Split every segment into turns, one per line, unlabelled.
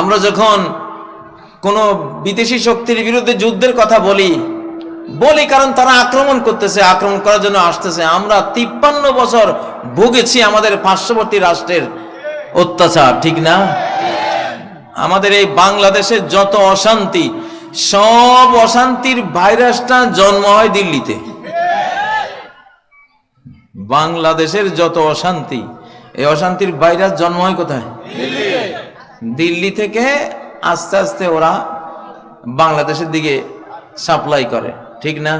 আমরা যখন কোনো বিদেশি শক্তির বিরুদ্ধে যুদ্ধের কথা বলি বলি কারণ তারা আক্রমণ করতেছে, আক্রমণ করার জন্য আসতেছে। আমরা তিপ্পান্ন বছর ভুগেছি আমাদের পার্শ্ববর্তী রাষ্ট্রের অত্যাচার, ঠিক না? আমাদের এই বাংলাদেশের যত অশান্তি, সব অশান্তির ভাইরাসটা জন্ম হয় দিল্লিতে। বাংলাদেশের যত অশান্তি, এই অশান্তির ভাইরাস জন্ম হয় কোথায়? দিল্লি থেকে আস্তে আস্তে ওরা বাংলাদেশের দিকে সাপ্লাই করে, ঠিক না?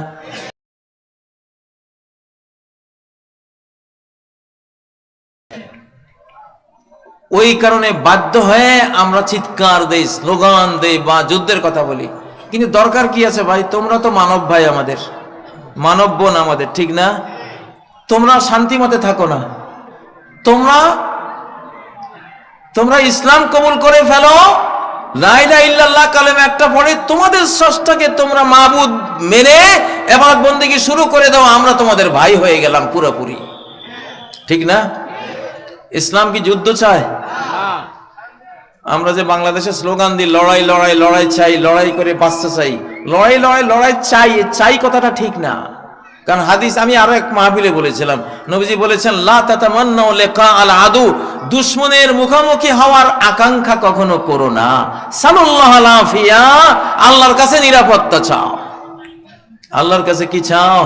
ওই কারণে বাধ্য হয়ে আমরা চিৎকার দেই, স্লোগান দেই বা যুদ্ধের কথা বলি। কিন্তু দরকার কি আছে ভাই? তোমরা তো মানব ভাই আমাদের। মানব বোন আমাদের, ঠিক না? তোমরা শান্তি মতে থাকো না। তোমরা তোমরা ইসলাম কবুল করে ফেলো। লাইলা একটা পড়ে তোমাদের স্রষ্টাকে তোমরা মাবুদ মেনে এবার বন্দিকে শুরু করে দাও, আমরা তোমাদের ভাই হয়ে গেলাম পুরোপুরি। ঠিক না? ইসলাম কি যুদ্ধ চায়? আমরা যে বাংলাদেশে স্লোগান দিই, লড়াই লড়াই লড়াই চাই, লড়াই করে বাঁচতে চাই। লড়াই লড়াই লড়াই চাই চাই কথাটা ঠিক না। কারণ হাদিস আমি আরও এক মাহফিলে বলেছিলাম। নবীজি বলেছেন, লা তাতামান্নাউ লিকা আল আদু। দুশমনের মুখোমুখি হওয়ার আকাঙ্ক্ষা কখনো করো না। সাল্লাল্লাহু আলাফিয়া, আল্লাহর কাছে নিরাপত্তা চাও। আল্লাহর কাছে কি চাও?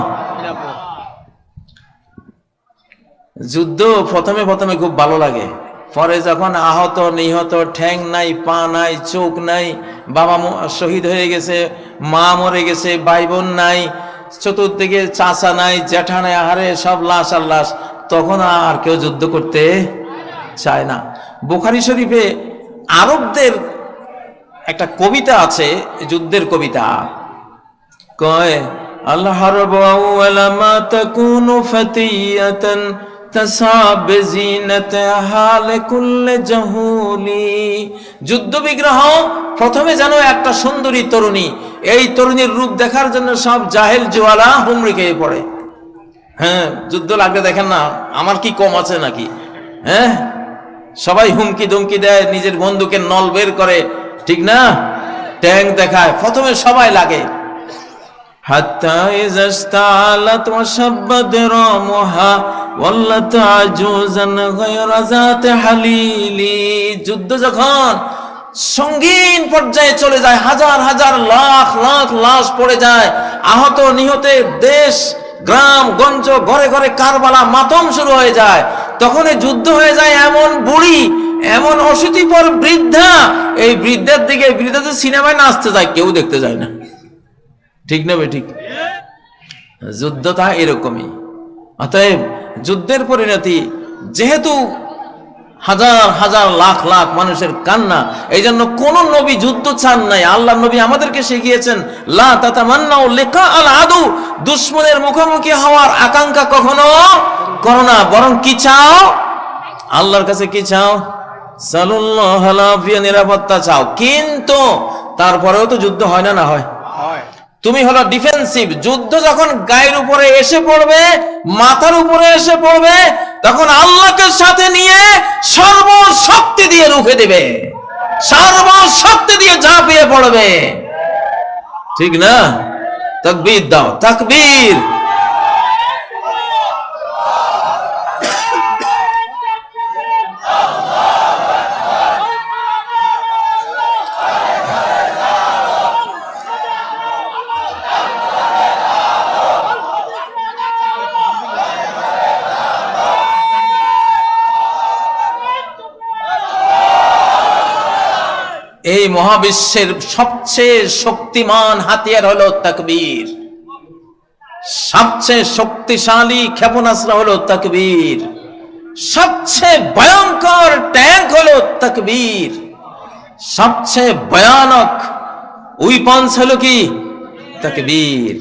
যুদ্ধ প্রথমে প্রথমে খুব ভালো লাগে। পরে যখন আহত, নিহত, ঠ্যাং নাই, পা নাই, চোখ নাই, বাবা শহীদ হয়ে গেছে, মা মরে গেছে ভাই বোন নাই, চতুর্দিকে চাচা নাই, জ্যাঠা নাই, আহারে সব লাশ আর লাশ। তখন আর কেউ যুদ্ধ করতে চায় না বুখারি শরীফে আরবদের একটা কবিতা আছে যুদ্ধের কবিতা কয় الحرب أول ما تكون فتية تسعى بزينتها لكل جهولي যুদ্ধ বিগ্রহ প্রথমে যেন একটা সুন্দরী তরুণী এই তরুণীর রূপ দেখার জন্য সব জাহেল জোয়ালা হুমড়ি খেয়ে পড়ে হ্যাঁ যুদ্ধ লাগলে দেখেন না আমার কি কম আছে নাকি হ্যাঁ সবাই হুমকি ধুমকি দেয় নিজের বন্ধুকে নল বের করে ঠিক না ট্যাঙ্ক দেখায় প্রথমে সবাই লাগে حتى إذا استعلت وشب درامها ولت عجوزا غير ذات حليل যুদ্ধ যখন সঙ্গীন পর্যায়ে চলে যায় হাজার হাজার লাখ লাখ লাশ পড়ে যায় আহত নিহতের দেশ গ্রাম, গঞ্জ, ঘরে ঘরে কারবালা, মাতম শুরু হয়ে যায়। তখন যুদ্ধ হয়ে যায় এমন বুড়ি, এমন অশীতিপর বৃদ্ধা। এই বৃদ্ধার দিকে বৃদ্ধাদের সিনেমায় নাচতে যায়, কেউ দেখতে যায় না। ঠিক না ঠিক? যুদ্ধ তা এরকমই। অতএব যুদ্ধের পরিণতি যেহেতু হাজার হাজার লাখ লাখ মানুষের কান্না। এই জন্য কোন নবী যুদ্ধ চান নাই। আল্লাহ নবী আমাদেরকে শিখিয়েছেন লা লিকা আল আদু। দুশ্মনের মুখোমুখি হওয়ার আকাঙ্ক্ষা কখনো করো না। বরং কি চাও? আল্লাহর কাছে কি চাও? সাল্লাল্লাহু আলাইহি নিরাপত্তা চাও। কিন্তু তারপরেও তো যুদ্ধ হয় না না হয়। তুমি হলো ডিফেন্সিভ। যুদ্ধ যখন গায়ের উপরে এসে পড়বে মাথার উপরে এসে পড়বে তখন আল্লাহকে সাথে নিয়ে সর্বশক্তি দিয়ে রুখে দেবে। সর্বশক্তি দিয়ে ঝাঁপিয়ে পড়বে। ঠিক না? তাকবীর দাও। তাকবীর। এই মহাবিশ্বের সবচেয়ে শক্তিমান হাতিয়ার হলো তাকবীর। সবচেয়ে শক্তিশালী ক্ষেপণাস্ত্র হলো তাকবীর। সবচেয়ে ভয়ঙ্কর ট্যাঙ্ক হলো তাকবীর। সবচেয়ে ভয়ানক উইপন্স হলো কি? তাকবীর।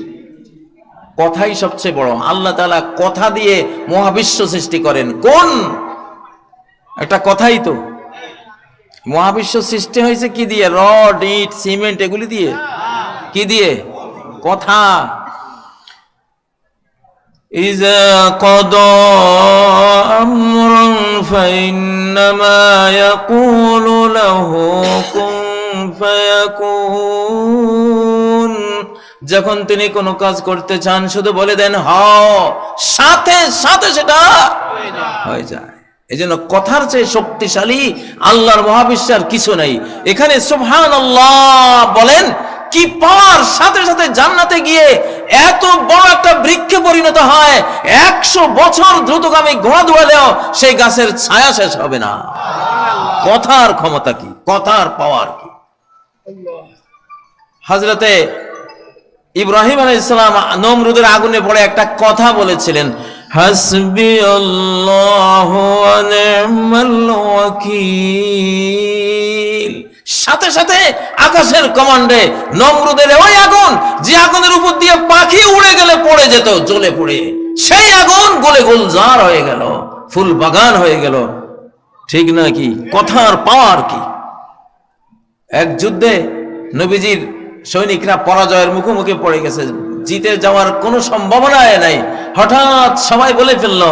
কথাই সবচেয়ে বড়। আল্লাহ তাআলা কথা দিয়ে মহাবিশ্ব সৃষ্টি করেন। কোন? একটা কথাই তো। মহাবিশ্ব সৃষ্টি হয়েছে কি দিয়ে রড ইট সিমেন্ট এগুলি দিয়ে কি দিয়ে কথা إذا قضى أمرا فإنما يقول له كن فيكون যখন তিনি কোনো কাজ করতে চান শুধু বলে দেন হ সাথে সাথে সেটা হয়ে যায় এই জন্য কথার চেয়ে শক্তিশালী আল্লাহর মহাবিশ্বের কিছু নাই। এখানে সুবহান আল্লাহ বলেন কি পাওয়ার সাথে সাথে জান্নাতে গিয়ে এত বড় একটা বৃক্ষে পরিণত হয় একশো বছর দ্রুতগামী ঘোড়া দৌড়ালেও সেই গাছের ছায়া শেষ হবে না। কথার ক্ষমতা কি? কথার পাওয়ার কি? হজরতে ইব্রাহিম আলাইহিস সালাম নমরুদের আগুনে পড়ে একটা কথা বলেছিলেন হাসবি সাথে সাথে আকাশের কমান্ডে নমরুদের ওই আগুন, যে আগুনের উপর দিয়ে পাখি উড়ে গেলে পড়ে যেত, জ্বলে পড়ে। সেই আগুন গলে গুলজার হয়ে গেল, ফুল বাগান হয়ে গেল। ঠিক নাকি কথার পাওয়ার কি? এক যুদ্ধে নবীজির সৈনিকরা পরাজয়ের মুখোমুখি পড়ে গেছে। জিতে যাওয়ার কোনো সম্ভাবনা নাই হঠাৎ সবাই বলে ফেলল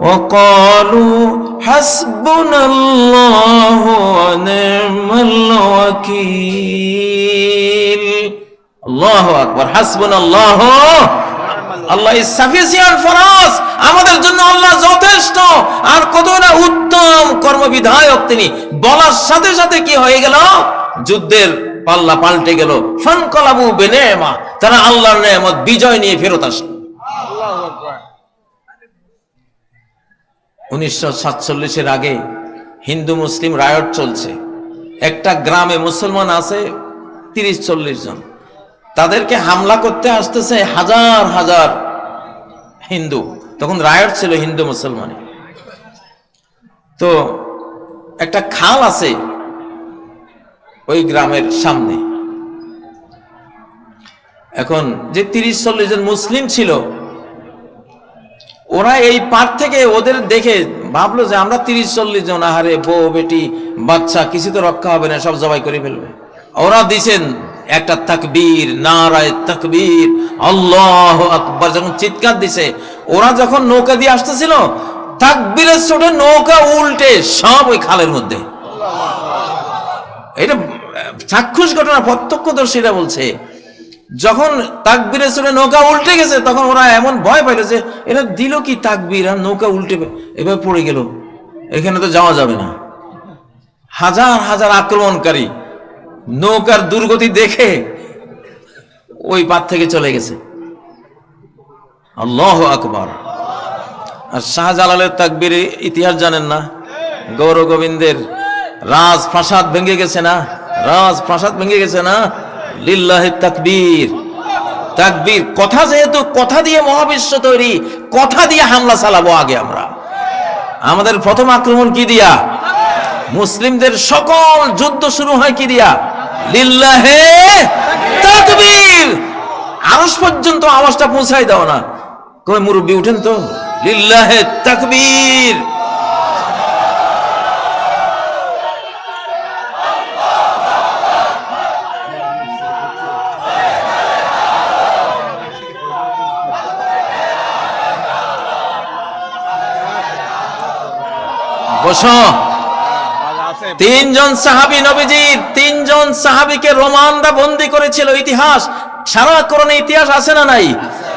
وقالوا حسبنا الله ونعم الوكيل الله اكبر حسبنا الله Allah is sufficient for us আমাদের জন্য আল্লাহ যথেষ্ট আর কত না উত্তম কর্মবিধায়ক তিনি বলার সাথে সাথে কি হয়ে গেল যুদ্ধের পাল্লা পাল্টে গেল। ফান কলাবু বেনেমা। তারা আল্লাহর নেয়ামত, বিজয় নিয়ে ফেরত আসলো। উনিশশো সাতচল্লিশের আগে হিন্দু মুসলিম রায়ট চলছে। একটা গ্রামে মুসলমান আছে, তিরিশ চল্লিশ জন। তাদেরকে হামলা করতে আসতেছে হাজার হাজার হিন্দু। তখন রায়ট ছিল হিন্দু মুসলমানে তো একটা খাল আছে ওই গ্রামের সামনে। এখন যে তিরিশ চল্লিশ জন মুসলিম ছিল, ওরা এই পার থেকে ওদের দেখে ভাবলো যে আমরা তিরিশ চল্লিশ জন, আহারে বউ, বেটি, বাচ্চা, কিছু তো রক্ষা হবে না, সব জবাই করে ফেলবে। ওরা দিছেন একটা তাকবীর, নারায় তাকবীর, আল্লাহ আকবার, যখন চিৎকার দিছে, ওরা যখন নৌকা দিয়ে আসতেছিল, তাকবীরের ছোটে নৌকা উল্টে সব ওই খালের মধ্যে। চাক্ষুষ ঘটনা প্রত্যক্ষদর্শীরা বলছে, যখন তাকবীরের সুরে নৌকা উল্টে গেছে, তখন ওরা এমন ভয় পাইল যে, এরা দিল কি তাকবীর আর নৌকা উল্টে এবার পড়ে গেল। এখানে তো যাওয়া যাবে না। হাজার হাজার আক্রমণকারী নৌকার দুর্গতি দেখে ওই পার থেকে চলে গেছে। আল্লাহ আকবর। আর শাহজালালের তাকবীর ইতিহাস জানেন না? গৌর গোবিন্দের রাজ প্রাসাদ ভেঙে গেছে না? রাজ প্রাসাদ ভেঙে গেছে না? লিল্লাহে তাকবীর। তাকবীর, কথা যেহেতু, কথা দিয়ে মহাবিশ্ব তৈরি, কথা দিয়ে হামলা চালাবো আগে আমরা। আমাদের প্রথম আক্রমণ কি দিয়া? মুসলিমদের সকল যুদ্ধ শুরু হয় কি দিয়া? লিল্লাহে তাকবীর! আরস পর্যন্ত আওয়াজটা পৌঁছাই দাও না। কই মুরব্বী, উঠেন তো। লিল্লাহে তাকবীর! তিনজন সাহাবি নবীজির তিনজন সাহাবিকে রোমানরা বন্দি করেছিল ইতিহাস। সারা করণে ইতিহাস আছে না নাই?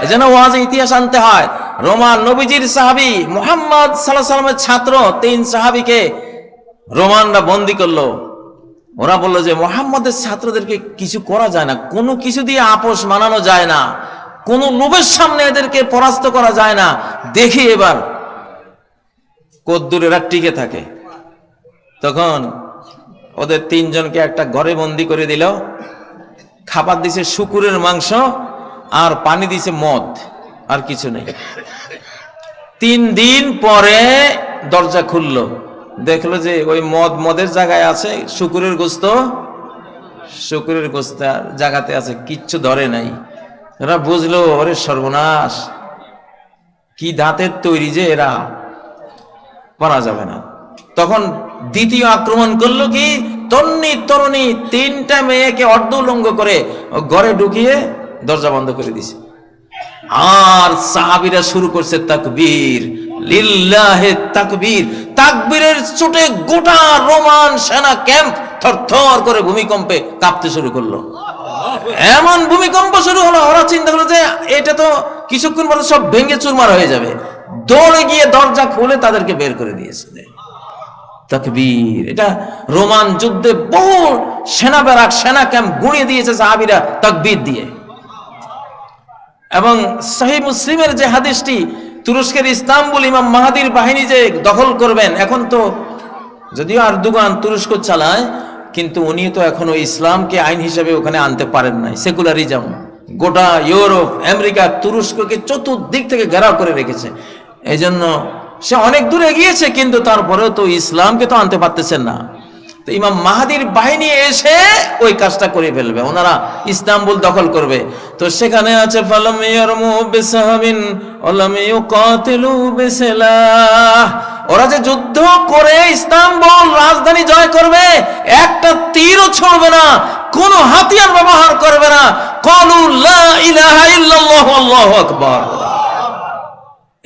এজন্য ওয়াজে ইতিহাস আনতে হয়। রোমান নবীজির সাহাবি মোহাম্মদ সাল্লামের ছাত্র, তিন সাহাবিকে রোমানরা বন্দি করল। ওরা বলল যে, মোহাম্মদের ছাত্রদেরকে কিছু করা যায় না, কোনো কিছু দিয়ে আপোষ মানানো যায় না, কোনো লোভের সামনে এদেরকে পরাস্ত করা যায় না। দেখি এবার কদ্দুর এরা টিকে থাকে। তখন ওদের তিনজনকে একটা ঘরে বন্দি করে দিল। খাবার দিছে শুকুরের মাংস আর পানি দিছে মদ, আর কিছু নেই। তিন দিন পরে দরজা খুললো। দেখল যে ওই মদ মদের জায়গায় আছে, শুকুরের গোস্ত। শুকুরের গোস্ত জায়গাতে আছে, কিচ্ছু ধরে নাই। এরা বুঝলো, ওরে সর্বনাশ, কি দাঁতের তৈরি যে এরা? পারা যাবে না। তখন দ্বিতীয় আক্রমণ করল কি? তন্নি তরুণী তিনটা মেয়েকে অর্ধলঙ্গ করে ঘরে ঢুকিয়ে দরজা বন্ধ করে দিছে। আর সাহাবিরা শুরু করছে তাকবীর। লিল্লাহে তাকবীর। তাকবীরের চোটে গোটা রোমান সেনা ক্যাম্প থর করে ভূমিকম্পে কাঁপতে শুরু করল। এমন ভূমিকম্প শুরু হলো, ওরা চিন্তা করল যে এটা তো কিছুক্ষণ পরে সব ভেঙে চুরমার হয়ে যাবে। দৌড়ে গিয়ে দরজা খুলে তাদেরকে বের করে দিয়েছে। তকবীর এটা রোমান যুদ্ধে বহু সেনা ব্যারাক সেনা ক্যাম্প গুঁড়িয়ে দিয়েছে সাহাবিরা তকবীর দিয়ে। এবং সহি মুসলিমের যে হাদিসটি, তুরস্কের ইস্তাম্বুল ইমাম মাহাদির বাহিনী যে দখল করবেন, এখন তো যদিও আর দুগান তুরস্ক চালায়, কিন্তু উনি তো এখনও ইসলামকে আইন হিসেবে ওখানে আনতে পারেন নাই। সেকুলারিজম গোটা ইউরোপ, আমেরিকা, তুরস্ককে চতুর্দিক থেকে ঘেরাও করে রেখেছে। এই জন্য সে অনেক দূর এগিয়েছে, কিন্তু তারপরেও তো ইসলামকে তো আনতে পারতেছেন না। তো ইমাম মাহাদির বাহিনী এসে ওই কাজটা করে ফেলবে, ওনারা ইস্তাম্বুল দখল করবে। তো সেখানে আছে ওরা যে যুদ্ধ করে ইস্তাম্বুল রাজধানী জয় করবে, একটা তীরও ছড়বে না, কোন হাতিয়ার ব্যবহার করবে না। কলু লা ইলাহা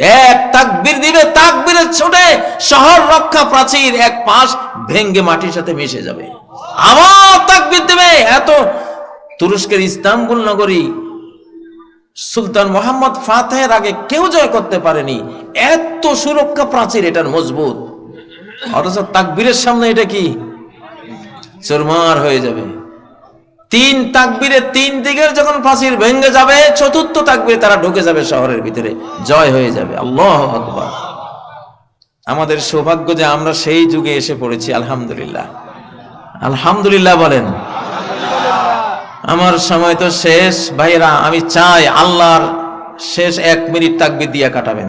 এক তাকবীর দিবে, তাকবিরের ছোটে শহর রক্ষা প্রাচীর এক পাশ ভেঙ্গে মাটির সাথে মিশে যাবে। আমার তাকবীর দেবে, এত তুরস্কের ইস্তাম্বুল নগরী। সুলতান মোহাম্মদ ফাতেহের আগে কেউ জয় করতে পারেনি। এত সুরক্ষা প্রাচীর, এটার মজবুত। অথচ তাকবীরের সামনে এটা কি? চুরমার হয়ে যাবে। তিন তাকবীরে তিন দিকের যখন ফাঁসির ভেঙে যাবে, চতুর্থ তাকবিরে তারা ঢুকে যাবে শহরের ভিতরে। জয় হয়ে যাবে। আল্লাহ আকবার। আমাদের সৌভাগ্য যে আমরা সেই যুগে এসে পড়েছি, আলহামদুলিল্লাহ। আলহামদুলিল্লাহ বলেন। আমার সময় তো শেষ। ভাইরা আমি চাই আল্লাহর শেষ এক মিনিট তাকবির দিয়া কাটাবেন।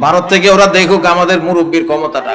ভারত থেকে ওরা দেখুক আমাদের মুরব্বীর ক্ষমতাটা।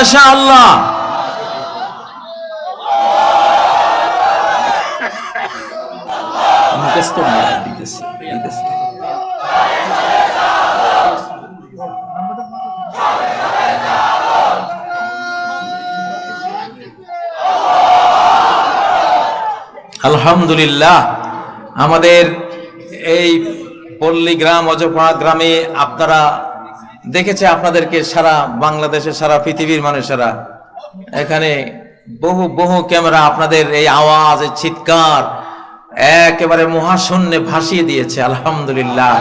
মাশা আল্লাহ আলহামদুলিল্লাহ আমাদের এই পল্লী গ্রাম অজপাড়া গ্রামে আপনারা দেখেছে আপনাদেরকে সারা বাংলাদেশের, সারা পৃথিবীর মানুষেরা। এখানে বহু বহু ক্যামেরা আপনাদের এই আওয়াজ, এই চিৎকার একেবারে মহাশূন্যে ভাসিয়ে দিয়েছে, আলহামদুলিল্লাহ।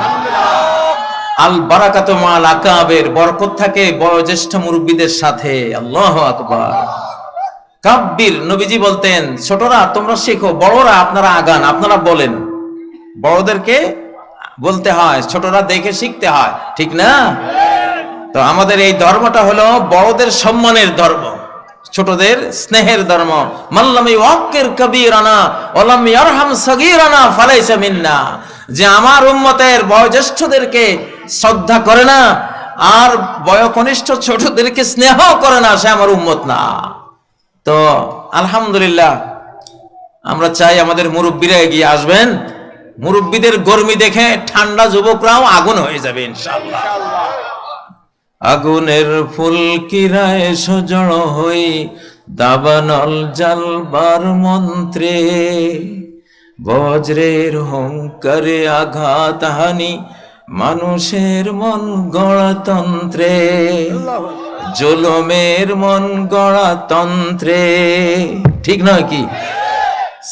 আল বারাকাত মাল আকাবের বরকত থাকে বয়োজ্যেষ্ঠ মুরব্বীদের সাথে, আল্লাহ আকবার। কাব্বির নবীজি বলতেন, ছোটরা, তোমরা শেখো, বড়রা আপনারা আগান, আপনারা বলেন। বড়দেরকে বলতে হয়, ছোটরা দেখে শিখতে হয়। ঠিক না? তো আমাদের এই ধর্মটা হলো বড়দের সম্মানের ধর্ম, ছোটদের স্নেহের ধর্ম। মাল্লামি ওয়াক্কের কবিরানা ওলাম ইয়ারহাম সগীরানা ফালাইসা মিন্না। যে আমার উম্মতের বয়োজ্যেষ্ঠদেরকে শ্রদ্ধা করে না, আর বয়কনিষ্ঠ ছোটদেরকে স্নেহ করে না, সে আমার উম্মত না। তো আলহামদুলিল্লাহ, আমরা চাই আমাদের মুরব্বীরা এগিয়ে আসবেন। মুরব্বীদের গরমি দেখে ঠান্ডা যুবকরাও আগুন হয়ে যাবে, ইনশাআল্লাহ। আগুনের ফুল কিরায় সজড় হই দাবানল জালবার মন্ত্রে বজ্রের হুঙ্কারে আঘাত হানি মানুষের মন গণতন্ত্রে জুলুমের মন গণতন্ত্রে ঠিক নয় কি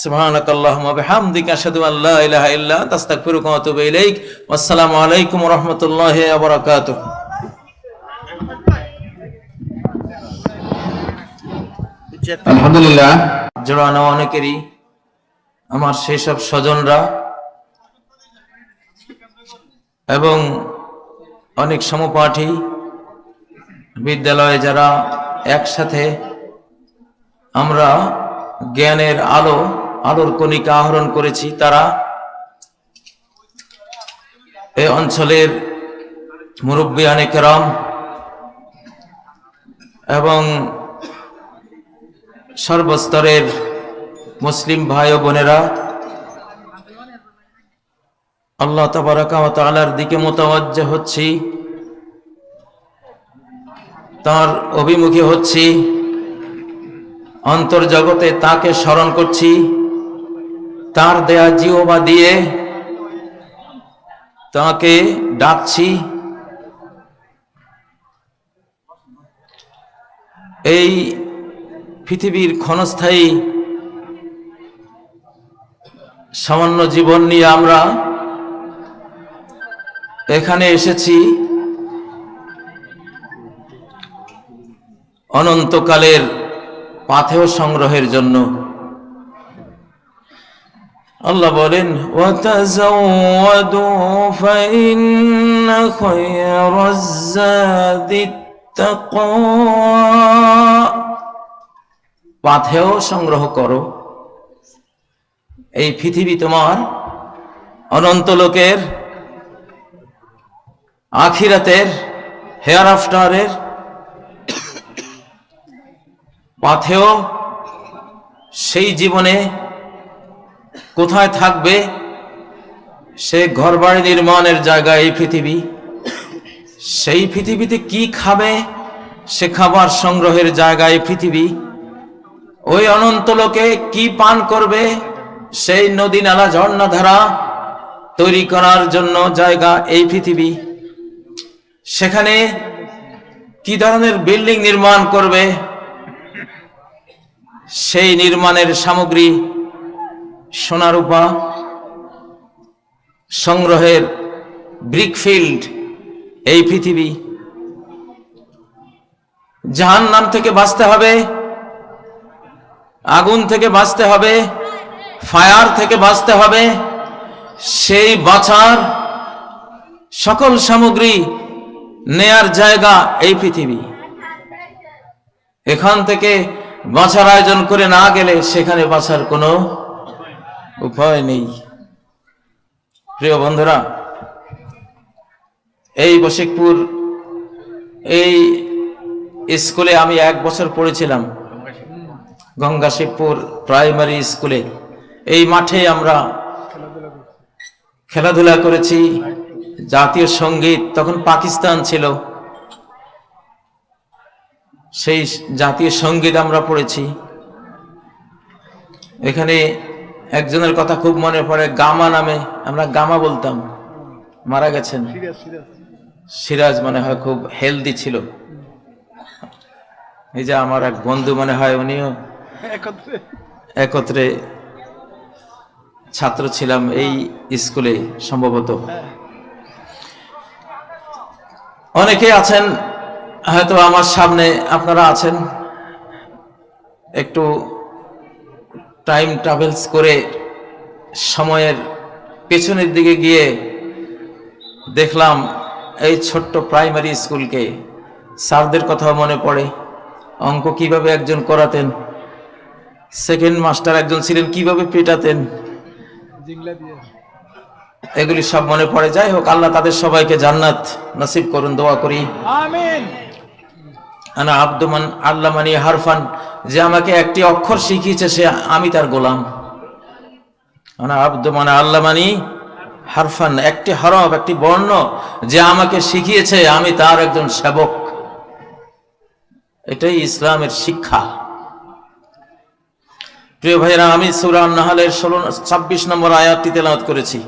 سبحانك اللهم وبحمدك اشهد ان لا اله الا انت استغفرك واتوب اليك والسلام عليكم ورحمه الله وبركاته
আলহামদুলিল্লাহ।
জড়ানো অনেকেরই। আমার সেই সব স্বজনরা এবং অনেক সমপাঠী বিদ্যালয়ে যারা একসাথে আমরা জ্ঞানের আলো আলোর কণিকা আহরণ করেছি তারা এই অঞ্চলের মুরব্বিয়ানে কেরাম এবং সর্বস্তরের মুসলিম ভাই ও বোনেরা, আল্লাহ তালার দিকে মোতাবজ্জ হচ্ছি, তার অভিমুখী হচ্ছি, অন্তর্জগতে তাকে স্মরণ করছি, তার দেয়া জিওবা দিয়ে তাকে ডাকছি। এই পৃথিবীর ক্ষণস্থায়ী সামান্য জীবন নিয়ে আমরা এখানে এসেছি। অনন্তকালের পাথেও সংগ্রহের জন্য। আল্লাহ বলেন ওয়াতাযাওয়াদু পাথেও সংগ্রহ করো। এই পৃথিবী তোমার অনন্ত লোকের, আখিরাতের, হেয়ার আফটারের পাথেও সেই জীবনে কোথায় থাকবে সে ঘরবাড়ি নির্মাণের জায়গা এই পৃথিবী। সেই পৃথিবীতে কি খাবে সে খাবার সংগ্রহের জায়গা এই পৃথিবী। ওই অনন্ত লোকে কি পান করবে? সেই নদী নালা, ঝর্ণা ধারা তৈরি করার জন্য জায়গা এই পৃথিবী। সেখানে কি ধরনের বিল্ডিং নির্মাণ করবে? সেই নির্মাণের সামগ্রী সোনারূপা, সংগ্রহের ব্রিকফিল্ড এই পৃথিবী। জাহান নাম থেকে বাঁচতে হবে। আগুন থেকে বাঁচতে হবে, ফায়ার থেকে বাঁচতে হবে। সেই বাঁচার সকল সামগ্রী নেয়ার জায়গা এই পৃথিবী। এখান থেকে বাঁচার আয়োজন করে না গেলে সেখানে বাঁচার কোনো উপায় নেই। প্রিয় বন্ধুরা, এই বশিকপুর, এই স্কুলে আমি এক বছর পড়েছিলাম। গঙ্গা শিবপুর প্রাইমারি স্কুলে। এই মাঠে আমরা খেলাধুলা করেছি, জাতীয় সংগীত, তখন পাকিস্তান ছিল। সেই জাতীয় সংগীত আমরা পড়েছি। এখানে একজনের কথা খুব মনে পড়ে, গামা নামে, আমরা গামা বলতাম। মারা গেছেন। সিরাজ মনে হয় খুব হেলদি ছিল। এই যে আমার এক বন্ধু মনে হয়, উনিও একত্রে। ছাত্র ছিলাম এই স্কুলে সম্ভবত। অনেকে আছেন, হয়তো আমার সামনে আপনারা আছেন। একটু টাইম ট্রাভেলস করে সময়ের পেছনের দিকে গিয়ে দেখলাম এই ছোট্ট প্রাইমারি স্কুলকে স্যারদের কথা মনে পড়ে। অঙ্ক কীভাবে একজন করাতেন? সেকেন্ড মাস্টার একজন ছিলেন কীভাবে পেটাতেন? এগুলি সব মনে পড়ে। যাই হোক আল্লাহ তাদের সবাইকে জান্নাত নসিব করুন দোয়া করি। আনা আব্দুমান আল্লামানি হারফান যে আমাকে একটি অক্ষর শিখিয়েছে সে আমি তার গোলাম। আনা আব্দুমান আল্লামানি হারফান একটি হরফ একটি বর্ণ যে আমাকে শিখিয়েছে আমি তার একজন সেবক। এটাই ইসলামের শিক্ষা। প্রিয় ভাইরা আমি সুরান নাহালের ষোলো ছাব্বিশ নম্বর আয়াতটি তেলাওয়াত করেছি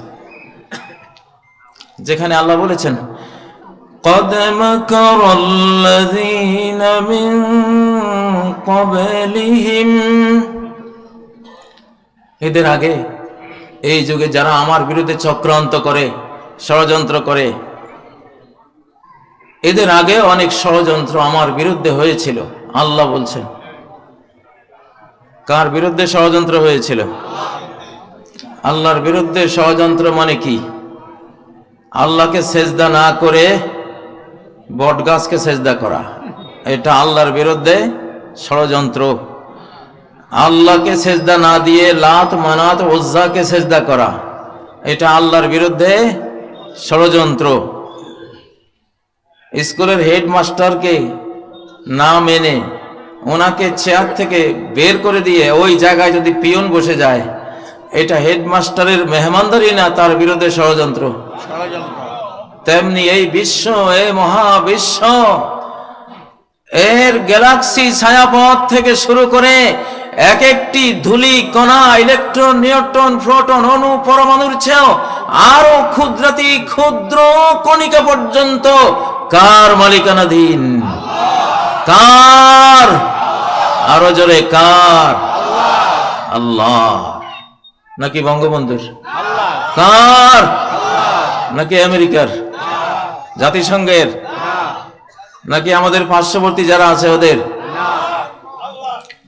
যেখানে আল্লাহ বলেছেন قد مكر الذين من قبلهم এদের আগে এই যুগে যারা আমার বিরুদ্ধে চক্রান্ত করে ষড়যন্ত্র করে এদের আগে অনেক ষড়যন্ত্র আমার বিরুদ্ধে হয়েছিল আল্লাহ বলছেন কার বিরুদ্ধে ষড়যন্ত্র হয়েছিল? আল্লাহর বিরুদ্ধে ষড়যন্ত্র মানে কি? আল্লাহকে সেজদা না করে বট গাছকে সেজদা করা। এটা আল্লাহর বিরুদ্ধে ষড়যন্ত্র। আল্লাহকে সেজদা না দিয়ে লাত, মানাত, ওজ্জাকে সেজদা করা। এটা আল্লাহর বিরুদ্ধে ষড়যন্ত্র। স্কুলের হেডমাস্টারকে না মেনে ওনাকে চেয়ার থেকে বের করে দিয়ে ওই জায়গায় যদি পিয়ন বসে যায়, এটা হেডমাস্টারের মেহমানদারি না তার বিরুদ্ধে ষড়যন্ত্র? তেমনি এই বিশ্ব এই মহাবিশ্ব, এর গ্যালাক্সি ছায়াপথ থেকে শুরু করে এক একটি ধুলি, কণা, ইলেকট্রন, নিউট্রন, প্রোটন, অণু, পরমাণুর চেয়েও আরও ক্ষুদ্রাতি ক্ষুদ্র কণিকা পর্যন্ত কার মালিকানাধীন? কার আরো জোরে কার আল্লাহ নাকি বঙ্গবন্ধুর কার নাকি আমেরিকার জাতিসংঘের নাকি আমাদের পার্শ্ববর্তী যারা আছে ওদের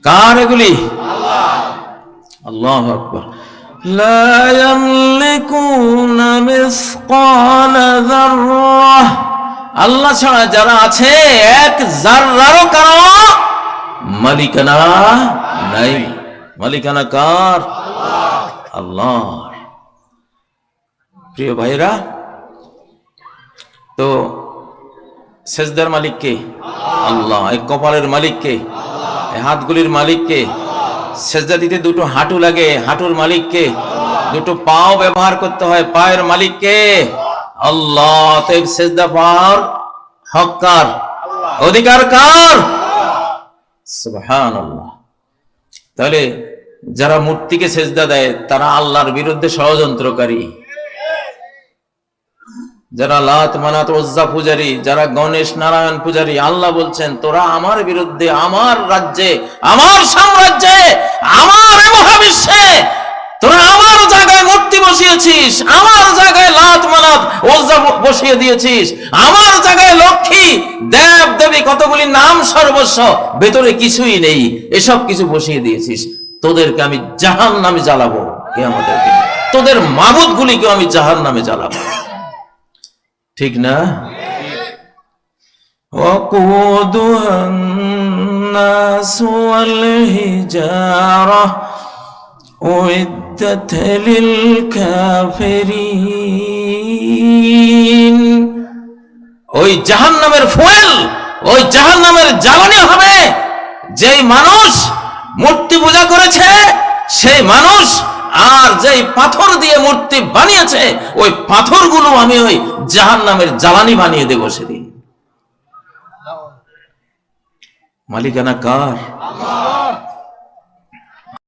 কার এগুলি আল্লাহ আকবর لا يملكون مثقال ذرة আল্লাহ ছাড়া যারা আছে, এক জাররারও কারও মালিকানা নাই। মালিকানা কার? আল্লাহ প্রিয় ভাইরা তো সেজদার মালিক কে? আল্লাহ। এই কপালের মালিক কে? হাতগুলির মালিক কে? সেজদা দিতে দুটো হাঁটু লাগে। হাঁটুর মালিক কে? দুটো পাও ব্যবহার করতে হয়। পায়ের মালিক কে? আল্লাহ তো এই সেজদা অধিকার কার? তাহলে যারা মূর্তিকে সেজদা দেয়, তারা আল্লাহর বিরুদ্ধে ষড়যন্ত্রকারী। যারা লাত মানাত ওজ্জা পূজারী, যারা গণেশ নারায়ণ পূজারী, আল্লাহ বলছেন, তোরা আমার বিরুদ্ধে, আমার রাজ্যে, আমার সাম্রাজ্যে, আমার মহাবিশ্বে তোরা আমার জায়গায় মূর্তি বসিয়েছিস আমার জায়গায় লাত মানাত ওজ্জা ব- বসিয়ে দিয়েছিস আমার জায়গায় লক্ষ্মী দেব দেবী কতগুলি নাম সর্বস্ব ভেতরে কিছুই নেই এসব কিছু বসিয়ে দিয়েছিস তোদেরকে আমি জাহান নামে জ্বালাবো কে আমাদেরকে তোদের মাবুদ গুলিকে আমি জাহান নামে জ্বালাবো ঠিক না وقودها الناس والحجارة أعدت للكافرين ওই জাহান্নামের ফুয়েল ওই জাহান্নামের জ্বালানি হবে যেই মানুষ মূর্তি পূজা করেছে সেই মানুষ আর যেই পাথর দিয়ে মূর্তি বানিয়েছে ওই পাথরগুলো আমি ওই জাহান্নামের জ্বালানি বানিয়ে দেবো সেদিন মালিকানা কার